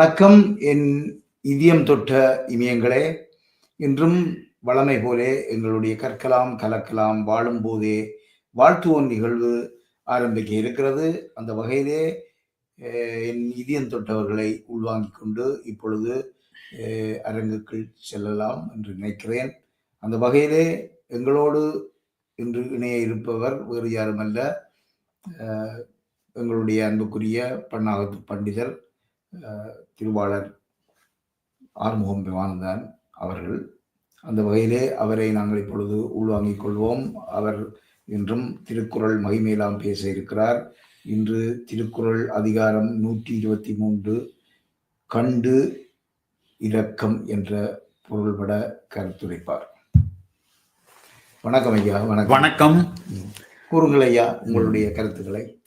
வணக்கம் என் இதயம் தொட்ட இமயங்களே. இன்றும் வளமை போலே எங்களுடைய கற்கலாம் கலக்கலாம் வாழும் போதே வாழ்த்துவோம் நிகழ்வு ஆரம்பிக்க இருக்கிறது. அந்த வகையிலே என் இதயம் தொட்டவர்களை உள்வாங்கிக் கொண்டு இப்பொழுது அரங்குக்குள் செல்லலாம் என்று நினைக்கிறேன். அந்த வகையிலே எங்களோடு இன்று இணைய இருப்பவர் வேறு யாருமல்ல. எங்களுடைய அன்புக்குரிய பன்னாகத்து பண்டிதர் திருவாளர் ஆறுமுகம் விமானந்தான் அவர்கள் அந்த வகையிலே அவரை நாங்கள் இப்பொழுது உள்வாங்கிக் கொள்வோம். அவர் இன்றும் திருக்குறள் மகிமையெல்லாம் பேச இருக்கிறார். இன்று திருக்குறள் அதிகாரம் நூற்றி இருபத்தி மூன்று கண்டு இரக்கம் என்ற பொருள்பட கருத்துரைப்பார். வணக்கம் ஐயா வணக்கம். வணக்கம். கூறுங்கள் ஐயா உங்களுடைய கருத்துக்களை.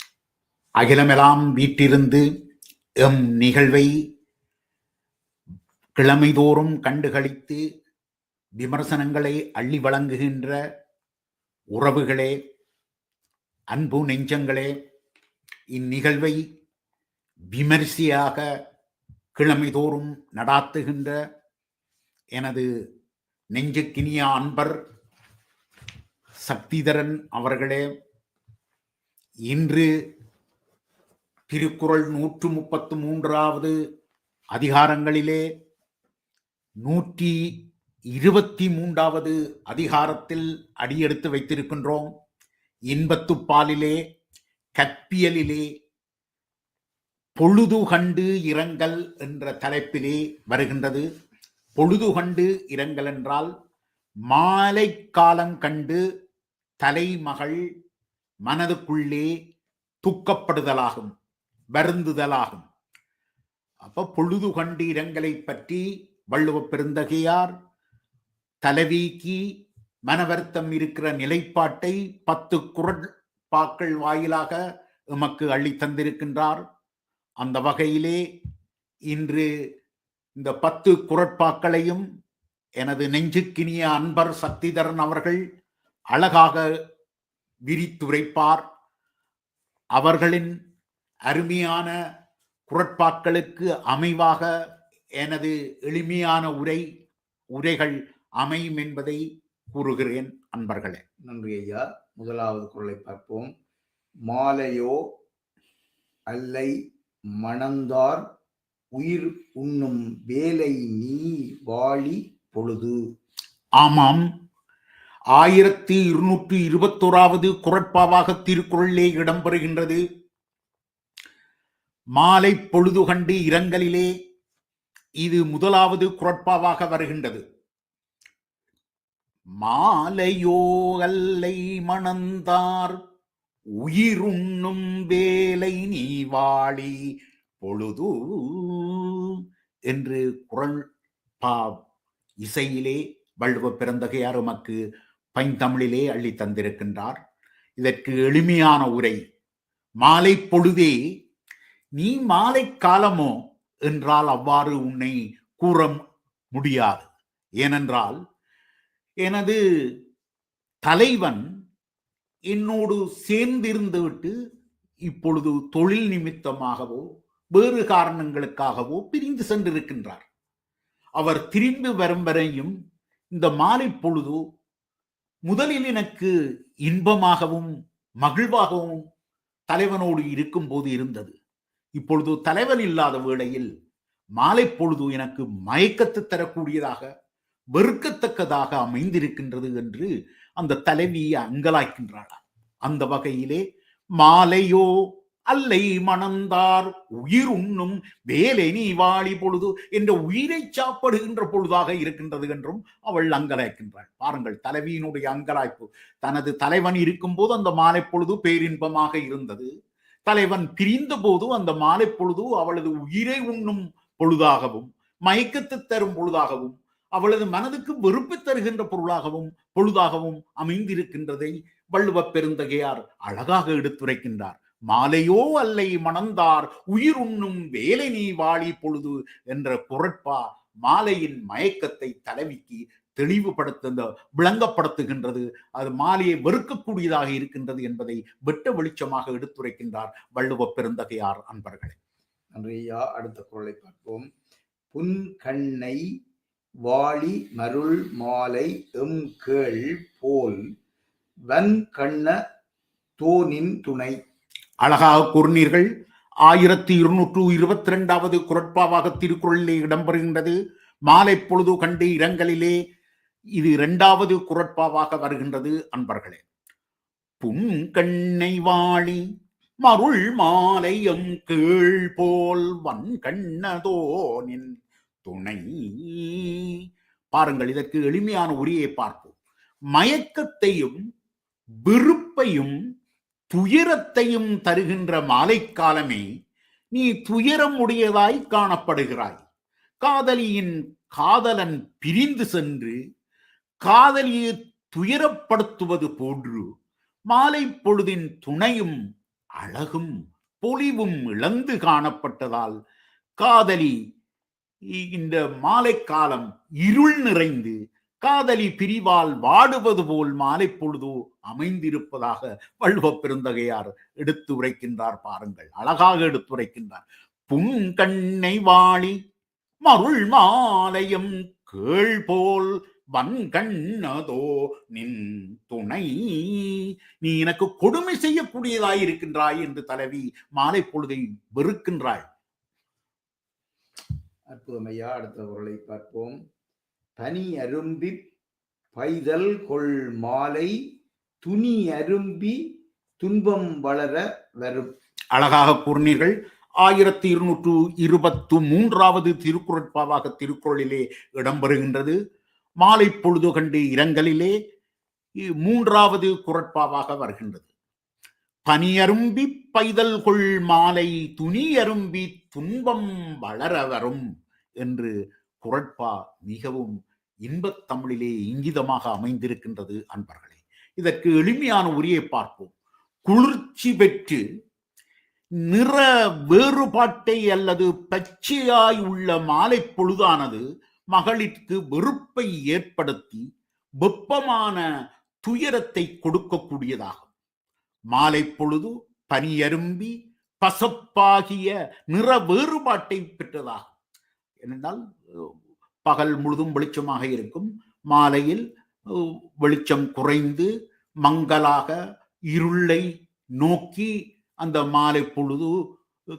அகிலமெல்லாம் வீட்டிருந்து எம் நிகழ்வை கிழமைதோறும் கண்டுகளித்து விமர்சனங்களை அள்ளி வழங்குகின்ற உறவுகளே அன்பு நெஞ்சங்களே இந்நிகழ்வை விமரிசையாக கிழமைதோறும் நடாத்துகின்ற எனது நெஞ்சுக்கினிய அன்பர் சக்திதரன் அவர்களே இன்று திருக்குறள் நூற்று முப்பத்து மூன்றாவது அதிகாரங்களிலே நூற்றி இருபத்தி மூன்றாவது அதிகாரத்தில் அடியெடுத்து வைத்திருக்கின்றோம். இன்பத்துப்பாலிலே கற்பியலிலே பொழுது கண்டு இரங்கல் என்ற தலைப்பிலே வருகின்றது. பொழுது கண்டு இரங்கல் என்றால் மாலை காலம் கண்டு தலைமகள் மனதுக்குள்ளே துக்கப்படுதலாகும். வருந்துதலாகும். அப்ப பொழுது கண்டீரங்களை பற்றி வள்ளுவ பெருந்தகையார் தலைவீக்கி மனவருத்தம் இருக்கிற நிலைப்பாட்டை பத்து குரட்பாக்கள் வாயிலாக எமக்கு அள்ளி தந்திருக்கின்றார். அந்த வகையிலே இன்று இந்த பத்து குரட்பாக்களையும் எனது நெஞ்சுக்கினிய அன்பர் சக்திதரன் அவர்கள் அழகாக விரித்துரைப்பார். அவர்களின் அருமையான குரட்பாக்களுக்கு அமைவாக எனது எளிமையான உரை உரைகள் அமையும் என்பதை கூறுகிறேன் அன்பர்களே. நன்றி ஐயா. முதலாவது குரலை பார்ப்போம். மாலையோ அல்லை மணந்தார் உயிர் உண்ணும் வேலை நீ வாழி பொழுது. ஆமாம். ஆயிரத்தி இருநூற்றி இருபத்தோராவது குரட்பாவாக திருக்குறளிலே இடம்பெறுகின்றது. மாலை பொழுது கண்டு இரங்கலிலே இது முதலாவது குரட்பாவாக வருகின்றது. மாலையோ அல்லை மணந்தார் உயிருண்ணும் வேலை நீ வாழி பொழுது என்று குரல் பா இசையிலே வள்ளுவ பிறந்தகையார் உமக்கு பைந்தமிழிலே அள்ளி தந்திருக்கின்றார். இதற்கு எளிமையான உரை மாலை பொழுதே நீ மாலை காலமோ என்றால் அவ்வாறு உன்னை கூற முடியாது. ஏனென்றால் எனது தலைவன் என்னோடு சேர்ந்திருந்து விட்டு இப்பொழுது தொழில் நிமித்தமாகவோ வேறு காரணங்களுக்காகவோ பிரிந்து சென்றிருக்கின்றார். அவர் திரும்பி வரும் வரையும் இந்த மாலை பொழுது முதலில் எனக்கு இன்பமாகவும் மகிழ்வாகவும் தலைவனோடு இருக்கும்போது இருந்தது. இப்பொழுது தலைவன் இல்லாத வேளையில் மாலை பொழுது எனக்கு மயக்கத்து தரக்கூடியதாக வெறுக்கத்தக்கதாக அமைந்திருக்கின்றது என்று அந்த தலைவியை அங்கலாய்க்கின்றாளாம். அந்த வகையிலே மாலையோ அல்லை மணந்தார் உயிர் உண்ணும் வேலை நீ வாழி பொழுது என்ற உயிரை சாப்படுகின்ற பொழுதாக இருக்கின்றது என்றும் அவள் அங்கலாய்க்கின்றாள். பாருங்கள் தலைவியினுடைய அங்கலாய்ப்பு. தனது தலைவன் இருக்கும்போது அந்த மாலை பொழுது பேரின்பமாக இருந்தது. தலைவன் பிரிந்த போது அந்த மாலை பொழுது அவளது உயிரை உண்ணும் பொழுதாகவும் மயக்கத்து தரும் பொழுதாகவும் அவளது மனதுக்கு வெறுப்பு தருகின்ற பொருளாகவும் பொழுதாகவும் அமைந்திருக்கின்றதை வள்ளுவ பெருந்தகையார் அழகாக எடுத்துரைக்கின்றார். மாலையோ அல்லை மணந்தார் உயிர் உண்ணும் வேலை நீ வாழி பொழுது என்ற குரட்பா மாலையின் மயக்கத்தை தலைவிக்கு தெளிவுபடுத்த விளங்கப்படுத்துகின்றது. அது மாலையை வெறுக்கக்கூடியதாக இருக்கின்றது என்பதை வெட்ட வெளிச்சமாக எடுத்துரைக்கின்றார் வள்ளுவ பெருந்தகையார் அன்பர்களே. நன்றி ஐயா. அடுத்த குரலை பார்ப்போம். புன் கண்ணை வாளி மருள் மாலை எம் கேள் போல் வன் கண்ண தோனின் துணை. அழகாக கூறினீர்கள். ஆயிரத்தி இருநூற்று இருபத்தி இரண்டாவது குரட்பாவாக திருக்குறளிலே இடம்பெறுகின்றது. மாலை பொழுது கண்டு இரங்கலிலே இது இரண்டாவது குரட்பாவாக வருகின்றது அன்பர்களே. புன்கண்ணை வாழி மருள் மாலையம் கீழ் போல் வன் கண்ணதோனின் துணை. பாருங்கள் இதற்கு எளிமையான உரியை பார்ப்போம். மயக்கத்தையும் வெறுப்பையும் துயரத்தையும் தருகின்ற மாலைக்காலமே நீ துயரம் உடையதாய் காணப்படுகிறாய். காதலியின் காதலன் பிரிந்து சென்று காதலியை துயரப்படுத்துவது போன்று மாலை பொழுதின் துணையும் அழகும் பொலிவும் இழந்து காணப்பட்டதால் காதலி இந்த மாலை காலம் இருள் நிறைந்து காதலி பிரிவால் வாடுவது போல் மாலை பொழுதோ அமைந்திருப்பதாக வள்ளுவ பெருந்தகையார் எடுத்து உரைக்கின்றார் பாருங்கள். அழகாக எடுத்துரைக்கின்றார் புன்கண்ணை வாளி மருள் மாலையும் கேள் போல் வன்கண்ணதோ நின் துணை. நீ எனக்கு கொடுமை செய்யக்கூடியதாய் இருக்கின்றாய் என்று தலைவி மாலை பொழுதை வெறுக்கின்றாள். அற்புதம் ஐயா அடுத்த குரலை பார்ப்போம். பனி அரும்பி பைதல் கொள் மாலை துணி அரும்பி துன்பம் வளர வரும். அழகாக கூறினீர்கள். ஆயிரத்தி இருநூற்று இருபத்து மூன்றாவது திருக்குறட்பாவாக திருக்குறளிலே இடம்பெறுகின்றது மாலை பொழுது கண்டு இரங்கலிலே இ- மூன்றாவது குரட்பாவாக வருகின்றது. பனியரும்பி பைதல் கொள் மாலை துணி அரும்பி துன்பம் வளர வரும் என்று குரட்பா மிகவும் இன்பத் தமிழிலே இங்கிதமாக அமைந்திருக்கின்றது அன்பர்களே. இதற்கு எளிமையான உரியை பார்ப்போம். குளிர்ச்சி பெற்று நிற வேறுபாட்டை அல்லது பச்சையாய் உள்ள மாலை பொழுதானது மகளிற்கு வெறுப்பை ஏற்படுத்தி வெப்பமான துயரத்தை கொடுக்கக்கூடியதாகும். மாலை பொழுது பனியரும்பி பசப்பாகிய நிற வேறுபாட்டை பெற்றதாகும். ஏனென்றால் பகல் முழுதும் வெளிச்சமாக இருக்கும். மாலையில் வெளிச்சம் குறைந்து மங்கலாக இருளை நோக்கி அந்த மாலை பொழுது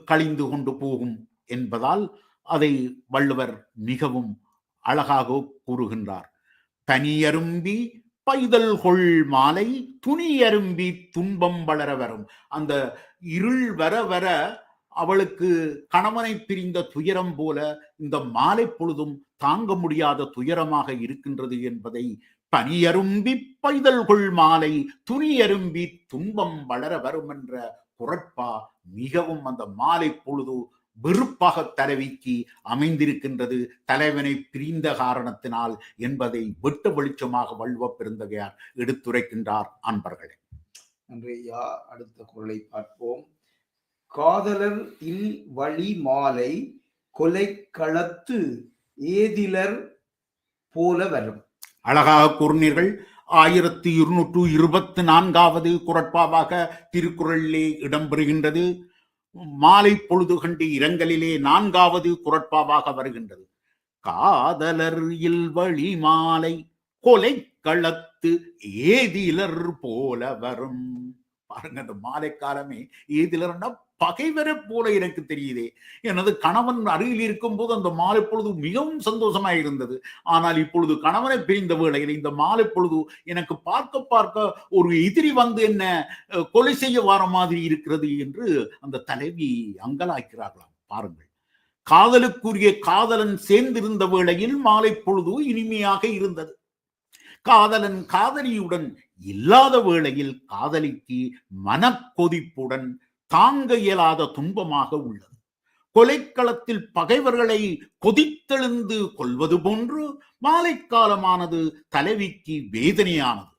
கழிந்து கொண்டு போகும் என்பதால் அதை வள்ளுவர் மிகவும் அழகாக கூறுகின்றார். பனியரும்பி பைதல் கொள் மாலை துணியரும்பி துன்பம் வளர வரும். அந்த இருள் வர வர அவளுக்கு கணவனை பிரிந்த துயரம் போல இந்த மாலை பொழுதும் தாங்க முடியாத துயரமாக இருக்கின்றது என்பதை பனியரும்பி பைதல் கொள் மாலை துணியரும்பி துன்பம் வளர வரும் என்ற குரட்பா மிகவும் அந்த மாலை பொழுது வெறுப்பாக தலைவிக்கு அமைந்திருக்கின்றது தலைவனை பிரிந்த காரணத்தினால் என்பதை வெட்ட வெளிச்சமாக வள்ளுவ பெருந்தகையார் எடுத்துரைக்கின்றார் அன்பர்களே. நன்றி. ஐயா அடுத்த குரலை பார்ப்போம். காதலர் இல் வழி மாலை கொலை களத்து ஏதிலர் போல வரும். அழகாக கூறினீர்கள். ஆயிரத்தி இருநூற்று இருபத்தி நான்காவது குரட்பாவாக திருக்குறளிலே இடம்பெறுகின்றது. மாலை பொழுது கண்டு இரங்கலிலே நான்காவது குரட்பாவாக வருகின்றது. காதலர் இல்வழி மாலை கொலை களத்து ஏதிலர் போல வரும். பாருங்க அந்த மாலை காலமே ஏதிலர்னா பகைவரை போல எனக்கு தெரியுதே. எனது கணவன் அருகில் இருக்கும் போது அந்த மாலை பொழுது மிகவும் சந்தோஷமாக இருந்தது. ஆனால் இப்பொழுது கணவனை பிரிந்த வேளையில் இந்த மாலை பொழுது எனக்கு பார்க்க பார்க்க ஒரு எதிரி வந்து என்ன கொலை செய்ய வர மாதிரி இருக்கிறது என்று அந்த தலைவி அங்கலாக்கிறார்களாம் பாருங்கள். காதலுக்குரிய காதலன் சேர்ந்திருந்த வேளையில் மாலை பொழுது இனிமையாக இருந்தது. காதலன் காதலியுடன் இல்லாத வேளையில் காதலிக்கு மனக்கொதிப்புடன் தாங்க இயலாத துன்பமாக உள்ளது. கொலைக்களத்தில் பகைவர்களை கொதித்தெழுந்து கொள்வது போன்று மாலை காலமானது தலைவிக்கு வேதனையானது.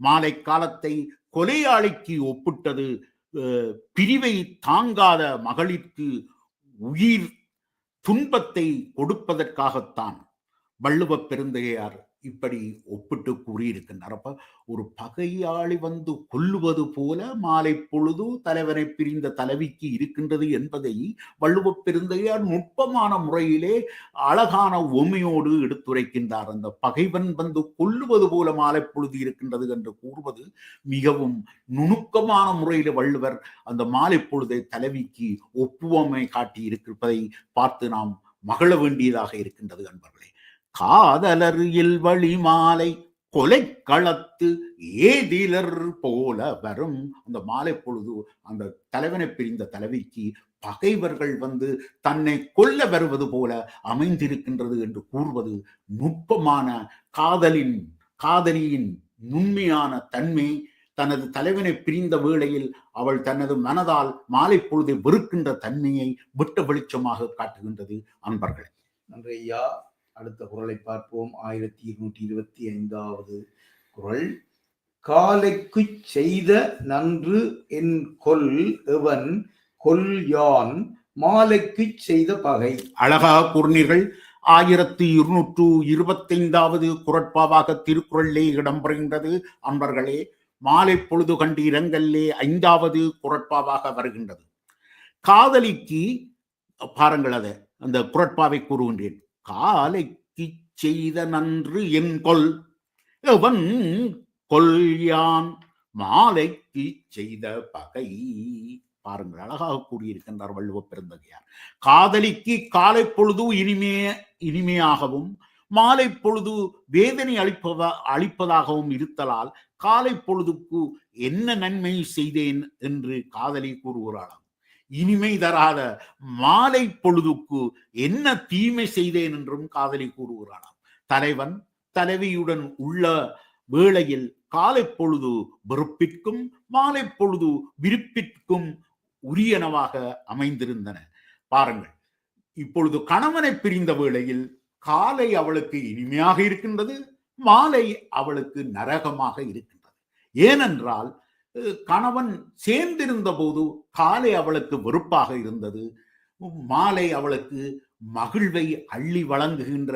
மாலை காலத்தை கொலையாளிக்கு ஒப்பிட்டது அஹ், பிரிவை தாங்காத மகளிற்கு உயிர் துன்பத்தை கொடுப்பதற்காகத்தான். வள்ளுவ பெருந்தகையார் இப்படி ஒப்பிட்டு கூறியிருக்கின்றார். அப்ப ஒரு பகையாளி வந்து கொல்லுவது போல மாலை பொழுது தலைவனை பிரிந்த தலைவிக்கு இருக்கின்றது என்பதை வள்ளுவப் பெருந்தையார் நுட்பமான முறையிலே அழகான உமையோடு எடுத்துரைக்கின்றார். அந்த பகைவன் வந்து கொல்லுவது போல மாலை பொழுது இருக்கின்றது என்று கூறுவது மிகவும் நுணுக்கமான முறையில் வள்ளுவர் அந்த மாலை பொழுதை தலைவிக்கு ஒப்புவமை காட்டி இருப்பதை பார்த்து நாம் மகிழ வேண்டியதாக இருக்கின்றது அன்பர்களே. காதலர் இல்வழி மாலை கொலை களத்து ஏதிலர் போல வரும். அந்த மாலை பொழுது அந்த தலைவனை பிரிந்த தலைவிக்கு பகைவர்கள் வந்து தன்னை கொல்ல வருவது போல அமைந்திருக்கின்றது என்று கூறுவது நுட்பமான காதலின் காதலியின் நுண்மையான தன்மை. தனது தலைவனை பிரிந்த வேளையில் அவள் தனது மனதால் மாலை பொழுதை வெறுக்கின்ற தன்மையை விட்ட வெளிச்சமாக காட்டுகின்றது அன்பர்கள். நன்றி ஐயா அடுத்த குரலை பார்ப்போம். ஆயிரத்தி இருநூற்றி இருபத்தி ஐந்தாவது குரல். காலைக்கு செய்த நன்று என் கொல் எவன் கொல் யான் மாலைக்கு செய்த பகை. அழகாக கூறினீர்கள். ஆயிரத்தி இருநூற்று இருபத்தைந்தாவது குரட்பாவாக திருக்குறளிலே இடம்பெறுகின்றது. அன்பர்களே மாலை பொழுது கண்டு இரங்கல்லே ஐந்தாவது குரட்பாவாக வருகின்றது. காதலிக்கு பாருங்கள் அதை அந்த குரட்பாவை கூறுகின்றேன். காலைக்கு செய்த நன்று என் கொல் எவன் கொல்யான் மாலைக்கு செய்த பகை. பாருங்கள் அழகாக கூறியிருக்கின்றார் வள்ளுவ பெருந்தகையார். காதலிக்கு காலை பொழுது இனிமே இனிமையாகவும் மாலை பொழுது வேதனை அளிப்பதா அளிப்பதாகவும் இருத்தலால் காலை பொழுதுக்கு என்ன நன்மை செய்தேன் என்று காதலி கூறுகிறாளாம். இனிமை தராத மாலை பொழுதுக்கு என்ன தீமை செய்தேன் என்றும் காதலி கூறுகிறானாம். தலைவன் தலைவியுடன் உள்ள வேளையில் காலை பொழுது வெறுப்பிற்கும் மாலை பொழுது விருப்பிற்கும் உரியனவாக அமைந்திருந்தன. பாருங்கள் இப்பொழுது கணவனை பிரிந்த வேளையில் காலை அவளுக்கு இனிமையாக இருக்கின்றது மாலை அவளுக்கு நரகமாக இருக்கின்றது. ஏனென்றால் கணவன் சேர்ந்திருந்த போது காலை அவளுக்கு வெறுப்பாக இருந்தது. மாலை அவளுக்கு மகிழ்வை அள்ளி வழங்குகின்ற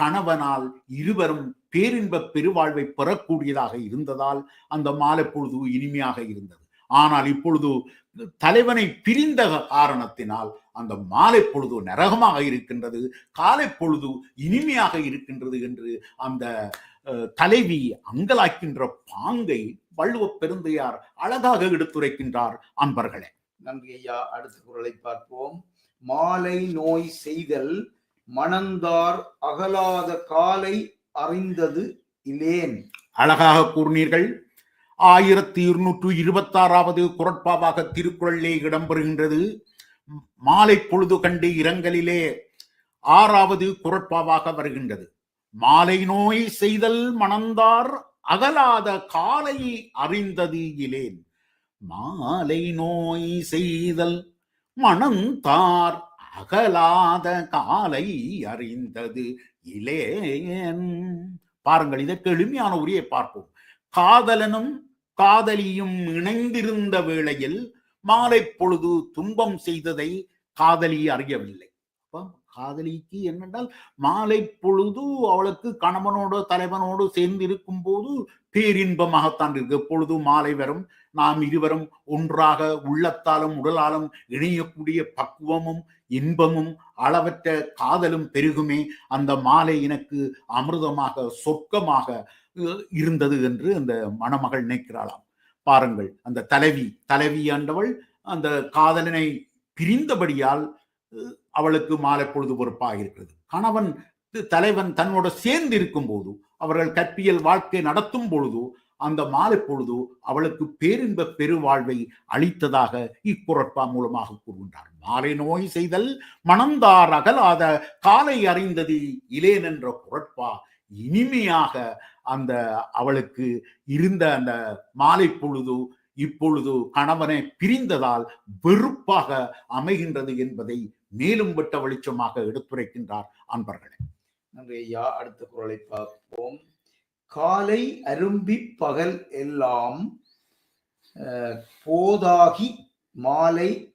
கணவனால் இருவரும் பேரின்ப பெருவாழ்வை பெறக்கூடியதாக இருந்ததால் அந்த மாலை பொழுது இனிமையாக இருந்தது. ஆனால் இப்பொழுது தலைவனை பிரிந்த காரணத்தினால் அந்த மாலை பொழுது நரகமாக இருக்கின்றது காலை பொழுது இனிமையாக இருக்கின்றது என்று அந்த தலைவி அங்கலாக்கின்ற பாங்கை வள்ளுவ பெருந்தையார் அழகாக எடுத்துரைக்கின்றார் அன்பர்களே. நன்றி ஐயா. அடுத்த குரலை பார்ப்போம். மாலை நோய் செய்தல் மணந்தார் அகலாத காலை அறிந்தது இலேன். அழகாக கூறினீர்கள். ஆயிரத்தி இருநூற்று இருபத்தாறாவது குரட்பாவாக திருக்குறளிலே இடம்பெறுகின்றது. மாலை பொழுது கண்டு இரங்கலிலே ஆறாவது குரட்பாவாக வருகின்றது. மாலை நோய் செய்தல் மணந்தார் அகலாத காலை அறிந்தது இலேன் மாலை நோய் செய்தல் மணந்தார் அகலாத காலை அறிந்தது இலேன். பாருங்கள் இதற்கு எளிமையான உரியை பார்ப்போம். காதலனும் காதலியும் இணைந்திருந்த வேளையில் மாலை பொழுது துன்பம் செய்ததை காதலி அறியவில்லை. காதலிக்கு என்னென்றால் மாலை பொழுது அவளுக்கு கணவனோடு தலைவனோடு சேர்ந்து இருக்கும் போது பேரின்பமாகத்தான் இருக்கு. பொழுது மாலை வரும் நாம் இருவரும் ஒன்றாக உள்ளத்தாலும் உடலாலும் இணையக்கூடிய பக்குவமும் இன்பமும் அளவற்ற காதலும் பெருகுமே அந்த மாலை எனக்கு அமிர்தமாக சொர்க்கமாக இருந்தது என்று அந்த மணமகள் நினைக்கிறாளாம். பாருங்கள் அந்த தலைவி தலைவி ஆண்டவள் அந்த காதலனை பிரிந்தபடியால் அவளுக்கு மாலை பொழுது பொறுப்பாக இருக்கிறது. கணவன் தலைவன் தன்னோட சேர்ந்து இருக்கும் போது அவர்கள் கற்பியல் வாழ்க்கை நடத்தும் பொழுது அந்த மாலை பொழுது அவளுக்கு பேரின்ப பெருவாழ்வை அளித்ததாக இக்குறட்பா மூலமாக கூறுகின்றார். மாலை நோய் செய்தல் மணந்தார் அகலாத காலை அறிந்தது இலேன் என்ற குரட்பா இனிமையாக அந்த அவளுக்கு இருந்த அந்த மாலை பொழுது இப்பொழுது கணவனை பிரிந்ததால் வெறுப்பாக அமைகின்றது என்பதை மேலும் விட்ட வெளிச்சமாக எடுத்துரைக்கின்றார் அன்பர்களே. நன்றி ஐயா. அடுத்த குரலை பார்ப்போம். காலை அரும்பி பகல் எல்லாம் போதாகி மாலை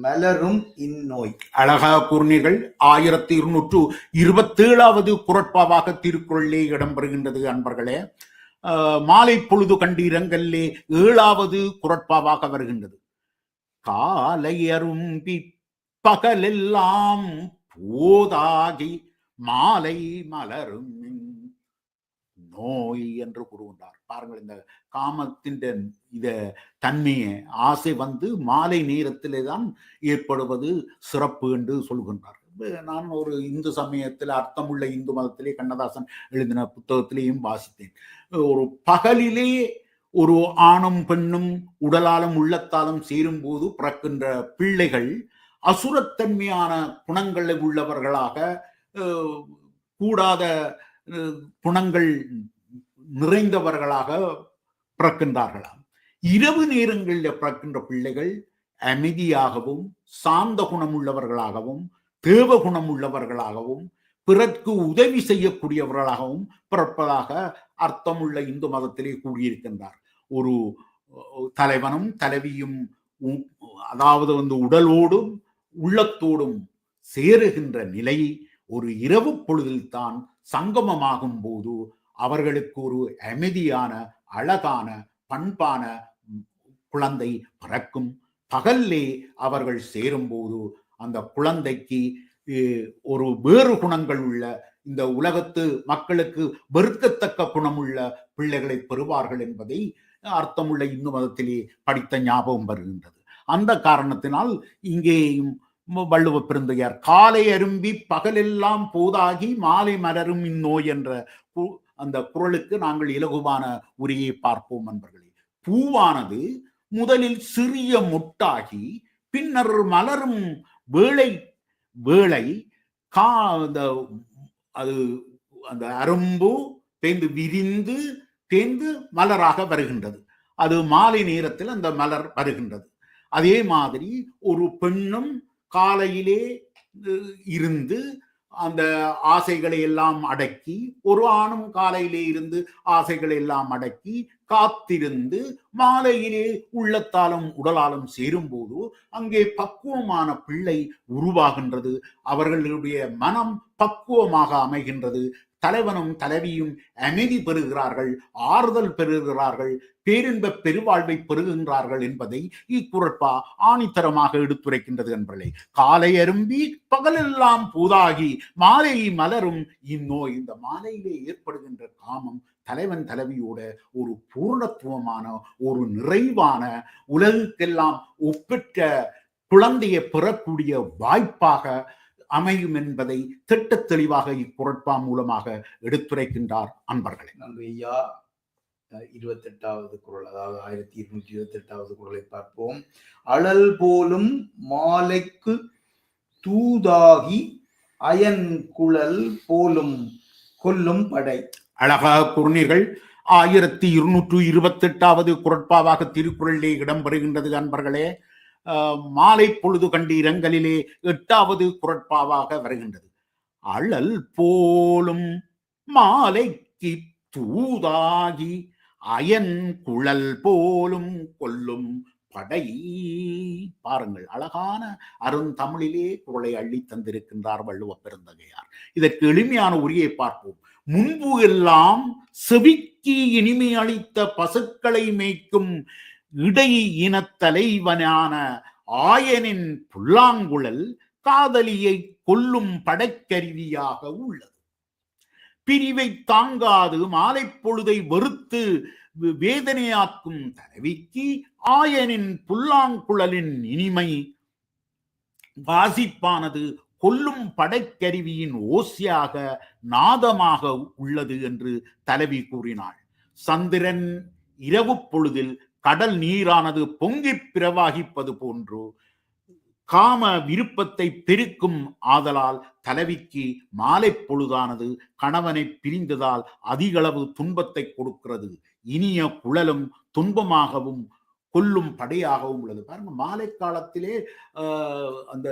மலரும் இந்நோய். அழகாக கூறினீர்கள். ஆயிரத்தி இருநூற்று இருபத்தி ஏழாவது குரட்பாவாக திருக்குறளிலே இடம்பெறுகின்றது அன்பர்களே. மாலை பொழுது கண்டீரங்கல்லே ஏழாவது குரட்பாவாக வருகின்றது. காலை அரும்பி பகலெல்லாம் போதாகி மாலை மலரும் நோய் என்று கூறுகின்றார். பாருங்கள் இந்த காமத்தின் இத தன்மையை ஆசை வந்து மாலை நேரத்திலே தான் ஏற்படுவது சிறப்பு என்று சொல்கின்றார் நான் ஒரு இந்து சமயத்தில் அர்த்தமுள்ள இந்து மதத்திலே கண்ணதாசன் எழுதின புத்தகத்திலேயும் வாசித்தேன். ஒரு பகலிலே ஒரு ஆணும் பெண்ணும் உடலாலும் உள்ளத்தாலும் சேரும்போது பிறக்கின்ற பிள்ளைகள் அசுரத்தன்மையான குணங்களை உள்ளவர்களாக கூடாத குணங்கள் நிறைந்தவர்களாக பிறக்கின்றார்களாம். இரவு நேரங்களில் பிறக்கின்ற பிள்ளைகள் அமைதியாகவும் சாந்த குணமுள்ளவர்களாகவும் தேவ குணமுள்ளவர்களாகவும் பிறர்க்கு உதவி செய்யக்கூடியவர்களாகவும் பிறப்பதாக அர்த்தமுள்ள இந்து மதத்திலே கூறியிருக்கின்றார் ஒரு தலைவனும் தலைவியும் உ- அதாவது வந்து உடலோடும் உள்ளத்தோடும் சேருகின்ற நிலை ஒரு இரவு பொழுதில்தான் சங்கமமாகும் போது அவர்களுக்கு ஒரு அமைதியான அழகான பண்பான குழந்தை பிறக்கும். பகல்லே அவர்கள் சேரும்போது அந்த குழந்தைக்கு ஒரு வேறு குணங்கள் உள்ள இந்த உலகத்து மக்களுக்கு வெறுக்கத்தக்க குணமுள்ள பிள்ளைகளை பெறுவார்கள் என்பதை அர்த்தமுள்ள இந்து மதத்திலே படித்த ஞாபகம் வருகின்றது. அந்த காரணத்தினால் இங்கேயும் வள்ளுவ பெருந்தையார் காலை அரும்பி பகலெல்லாம் போதாகி மாலை மலரும் இந்நோய் என்ற அந்த குரலுக்கு நாங்கள் இலகுவான உரையை பார்ப்போம் நண்பர்களே. பூவானது முதலில் சிறிய முட்டாகி பின்னர் மலரும் வேளை வேளை கா அந்த அது அந்த அரும்பு தேந்து விரிந்து தேந்து மலராக வருகின்றது. அது மாலை நேரத்தில் அந்த மலர் வருகின்றது. அதே மாதிரி ஒரு பெண்ணும் காலையிலே இருந்து அந்த ஆசைகளை எல்லாம் அடக்கி ஒரு ஆணும் காலையிலே இருந்து ஆசைகளை எல்லாம் அடக்கி காத்திருந்து மாலையிலே உள்ளத்தாலும் உடலாலும் சேரும்போது அங்கே பக்குவமான பிள்ளை உருவாகின்றது. அவர்களுடைய மனம் பக்குவமாக அமைகின்றது. தலைவனும் தலைவியும் அமைதி பெறுகிறார்கள் ஆறுதல் பெறுகிறார்கள் பேரின்ப பெருவாழ்வை பெறுகின்றார்கள் என்பதை இக்குறப்பா ஆணித்தரமாக எடுத்துரைக்கின்றது என்பதை காலை அரும்பி பகலெல்லாம் பூதாகி மாலை மலரும் இந்நோய். இந்த மாலையிலே ஏற்படுகின்ற காமம் தலைவன் தலைவியோட ஒரு பூர்ணத்துவமான ஒரு நிறைவான உலகுக்கெல்லாம் ஒப்பிட்ட குழந்தையை பெறக்கூடிய வாய்ப்பாக அமையும் என்பதை திட்டத் தெளிவாக இக்குறட்பா மூலமாக எடுத்துரைக்கின்றார் அன்பர்களே. நன்றி ஐயா இருபத்தெட்டாவது குறள் அதாவது ஆயிரத்தி இருநூற்றி இருபத்தெட்டாவது குறளை பார்ப்போம். அழல் போலும் மாலைக்கு தூதாகி அயன் குழல் போலும் கொல்லும் படை. அழகாக கூறினீர்கள். ஆயிரத்தி இருநூற்று இருபத்தி எட்டாவது குரட்பாவாக திருக்குறளிலே இடம்பெறுகின்றது அன்பர்களே. மாலை பொழுது கண்டீரங்களிலே எட்டாவது குரட்பாவாக வருகின்றது. அழல் போலும் மாலைக்கு தூதாகி அயன் குழல் போலும் கொல்லும் படை. பாருங்கள் அழகான அருந்தமிழிலே குரலை அள்ளி தந்திருக்கின்றார் வள்ளுவ பெருந்தகையார். இதற்கு எளிமையான உரியை பார்ப்போம். முன்பு எல்லாம் செவிக்கு இனிமை அளித்த பசுக்களை மேய்க்கும் இடை இனத்தலைவனான ஆயனின் புல்லாங்குழல் காதலியை கொல்லும் படைக்கருவியாக உள்ளது. பிரிவை தாங்காது மாலை பொழுதை வெறுத்து வேதனையாக்கும் தலைவிக்கு ஆயனின் புல்லாங்குழலின் இனிமை வாசிப்பானது கொல்லும் படைக்கருவியின் ஓசையாக நாதமாக உள்ளது என்று தலைவி கூறினாள். சந்திரன் இரவு பொழுதில் கடல் நீரானது பொங்கி பிரவாகிப்பது போன்று காம விருப்பத்தை பெருக்கும் ஆதலால் தலைவிக்கு மாலை பொழுதானது கணவனை பிரிந்ததால் அதிகளவு துன்பத்தை கொடுக்கிறது. இனிய குழலும் துன்பமாகவும் கொல்லும் படையாகவும் உள்ளது. பாருங்க மாலை காலத்திலே ஆஹ், அந்த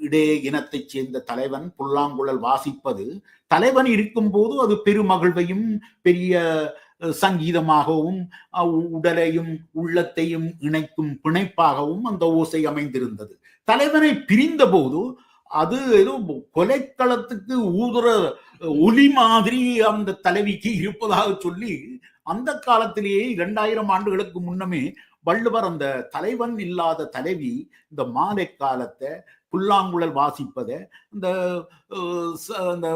இடே இனத்தைச் சேர்ந்த தலைவன் புல்லாங்குழல் வாசிப்பது தலைவன் இருக்கும்போது அது பெருமகிழ்வையும் பெரிய சங்கீதமாகவும் உடலையும் உள்ளத்தையும் இணைக்கும் பிணைப்பாகவும் அந்த ஓசை அமைந்திருந்தது. தலைவனை பிரிந்த போது அது ஏதோ கொலைக்களத்துக்கு ஊதுற ஒலி மாதிரி அந்த தலைவிக்கு இருப்பதாக சொல்லி அந்த காலத்திலேயே இரண்டாயிரம் ஆண்டுகளுக்கு முன்னமே வள்ளுவர் அந்த தலைவன் இல்லாத தலைவி இந்த மாலை காலத்தை புல்லாங்குழல் வாசிப்பதை இந்த அந்த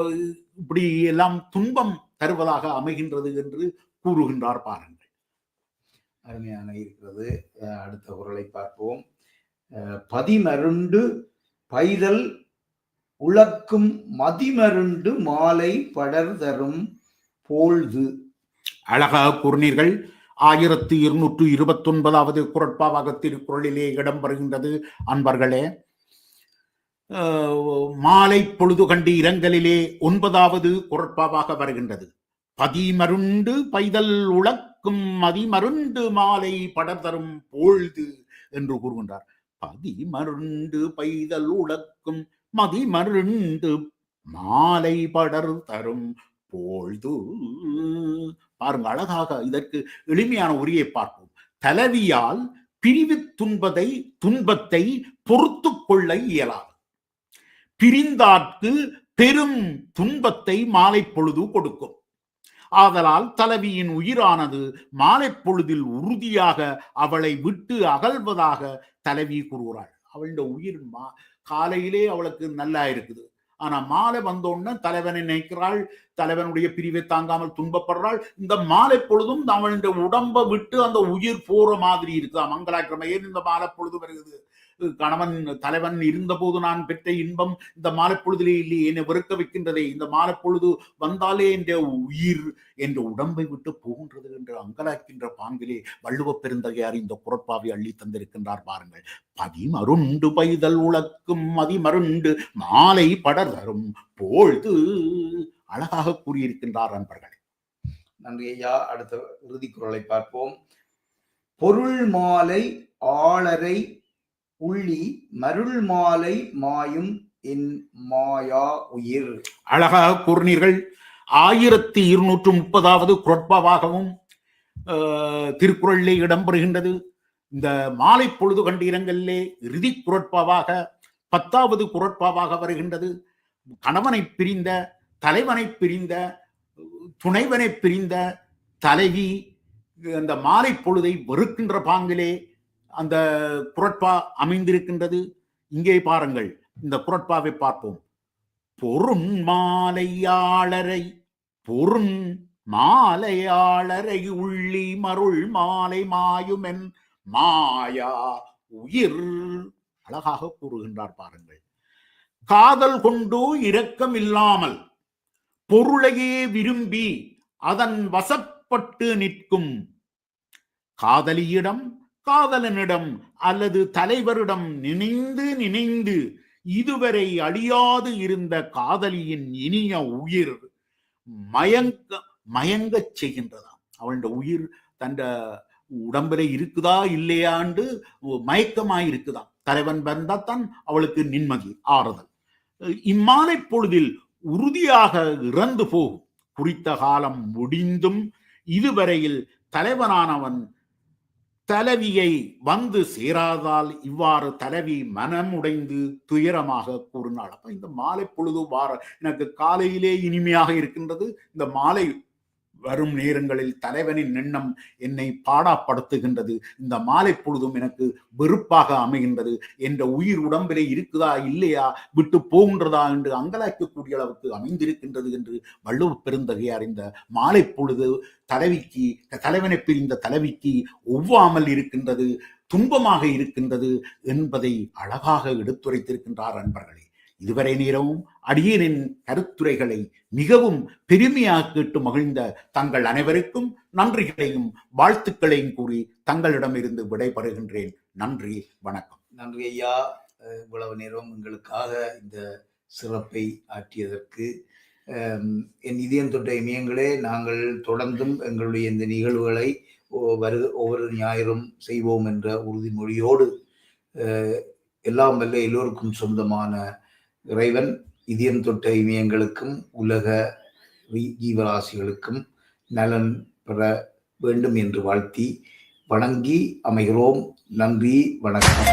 இப்படி எல்லாம் துன்பம் தருவதாக அமைகின்றது என்று கூறுகின்றார் பாருங்கள். அருமையான இருக்கிறது. அடுத்த குரலை பார்ப்போம். பதிமருண்டு பைதல் உழக்கும் மதிமருண்டு மாலை படர் தரும் போழ்து. அழகாக கூறினீர்கள். ஆயிரத்தி இருநூற்று இருபத்தி ஒன்பதாவது குரட்பாவாக திருக்குறளிலே இடம்பெறுகின்றது அன்பர்களே. மாலை பொழுது கண்டு இரங்கலிலே ஒன்பதாவது குரட்பாவாக வருகின்றது. பதிமருண்டு பைதல் உழக்கும் மதிமருண்டு மாலை படர் தரும் போழ்து என்று கூறுகின்றார். பதிமருண்டு பைதல் உழக்கும் மதிமருண்டு மாலை படர் தரும் போழ்து. பாருங்க அழகாக இதற்கு எளிமையான உரியை பார்ப்போம். தலைவியால் பிரிவு துன்பதை துன்பத்தை பொறுத்து கொள்ள இயலாது. பிரிந்தார்க்கு பெரும் துன்பத்தை மாலை பொழுது கொடுக்கும். ஆதலால் தலைவியின் உயிரானது மாலை பொழுதில் உறுதியாக அவளை விட்டு அகல்வதாக தலைவி கூறுகிறாள். அவளுடைய உயிர் மா காலையிலே அவளுக்கு நல்லா இருக்குது. ஆனா மாலை வந்தோடனே தலைவனை நினைக்கிறாள். தலைவனுடைய பிரிவை தாங்காமல் துன்பப்படுறாள். இந்த மாலை பொழுதும் அவளுடைய உடம்ப விட்டு அந்த உயிர் போற மாதிரி இருக்குதா. மங்களாக்கிரம ஏன் இந்த மாலை பொழுது வருகிறது? கணவன் தலைவன் இருந்தபோது நான் பெற்ற இன்பம் இந்த மாலைப்பொழுதிலே இல்லை இல்லையே என்னை வெறுக்க வைக்கின்றதே. இந்த மாலைப்பொழுது வந்தாலே என்ற உயிர் என்ற உடம்பை விட்டு போகின்றது என்று அங்கலாக்கின்ற பாங்கிலே வள்ளுவ பெருந்தகையார் இந்த குரப்பாவை அள்ளி தந்திருக்கின்றார் பாருங்கள். பதிமருண்டு பைதல் உழக்கும் மதிமருண்டு மாலை படர் தரும் பொழுது அழகாக கூறியிருக்கின்றார் நண்பர்களே. நன்றி ஐயா. அடுத்த இறுதி குரலை பார்ப்போம். பொருள் மாலை ஆளரை உள்ளி மருள் மாலை மாயும் என் மாயா உயிர். அழகாக கூறினீர்கள். ஆயிரத்தி இருநூற்று முப்பதாவது குரட்பாவாகவும் திருக்குறளிலே இடம்பெறுகின்றது. இந்த மாலை பொழுது கண்ட இரங்கலிலே இறுதி குரட்பாவாக பத்தாவது குரட்பாவாக வருகின்றது. கணவனை பிரிந்த தலைவனை பிரிந்த துணைவனை பிரிந்த தலைவி அந்த மாலை பொழுதை வெறுக்கின்ற பாங்கிலே அந்த குரட்பா அமைந்திருக்கின்றது. இங்கே பாருங்கள் இந்த குரட்பாவை பார்ப்போம். பொருண் மாலையாளரை பொருண் மாலையாளரை உள்ளி மருள் மாலை மாயுமென் மாயா உயிர். அழகாக கூறுகின்றார் பாருங்கள். காதல் கொண்டு இரக்கம் இல்லாமல் பொருளையே விரும்பி அதன் வசப்பட்டு நிற்கும் காதலியிடம் காதலனிடம் அல்லது தலைவரிடம் நினைந்து நினைந்து இதுவரை அழியாது இருந்த காதலியின் இனிய உயிர் மயங்க மயங்கச் செய்கின்றதாம். அவளுடைய உயிர் தந்த உடம்புல இருக்குதா இல்லையாண்டு மயக்கமாய் இருக்குதாம். தலைவன் வந்தாத்தான் அவளுக்கு நிம்மதி ஆறுதல். இம்மாலை பொழுதில் உறுதியாக இறந்து போகும். குறித்த காலம் முடிந்தும் இதுவரையில் தலைவனானவன் தலைவியை வந்து சேராதால் இவ்வாறு தலைவி மனம் உடைந்து துயரமாக கூறினாள். அப்ப இந்த மாலை பொழுது வார எனக்கு காலையிலே இனிமையாக இருக்கின்றது. இந்த மாலை வரும் நேரங்களில் தலைவனின் எண்ணம் என்னை பாடாப்படுத்துகின்றது. இந்த மாலை பொழுதும் எனக்கு வெறுப்பாக அமைகின்றது. என்ற உயிர் உடம்பிலே இருக்குதா இல்லையா விட்டு போகின்றதா என்று அங்கலாய்க்கக்கூடிய அளவுக்கு அமைந்திருக்கின்றது என்று வள்ளுவ பெருந்தகையார் இந்த மாலை பொழுது தலைவிக்கு தலைவனை பிரிந்த தலைவிக்கு ஒவ்வாமல் இருக்கின்றது துன்பமாக இருக்கின்றது என்பதை அழகாக எடுத்துரைத்திருக்கின்றார் அன்பர்களே. இதுவரை நேரமும் அடியேனின் கருத்துரைகளை மிகவும் பெருமையாக கேட்டு மகிழ்ந்த தங்கள் அனைவருக்கும் நன்றிகளையும் வாழ்த்துக்களையும் கூறி தங்களிடமிருந்து விடைபெறுகின்றேன். நன்றி வணக்கம். நன்றி ஐயா. இவ்வளவு நேரம் எங்களுக்காக இந்த சிறப்பை ஆற்றியதற்கு என் இதயம் தொட்ட இமயங்களே நாங்கள் தொடர்ந்தும் எங்களுடைய இந்த நிகழ்வுகளை ஒ- வரு ஒவ்வொரு ஞாயிறும் செய்வோம் என்ற உறுதிமொழியோடு எல்லாம் வல்ல எல்லோருக்கும் சொந்தமான இறைவன் இதயம் தொட்ட இமயங்களுக்கும் உலக ஜீவராசிகளுக்கும் நலன் பெற வேண்டும் என்று வாழ்த்தி வணங்கி அமைகிறோம். நன்றி வணக்கம்.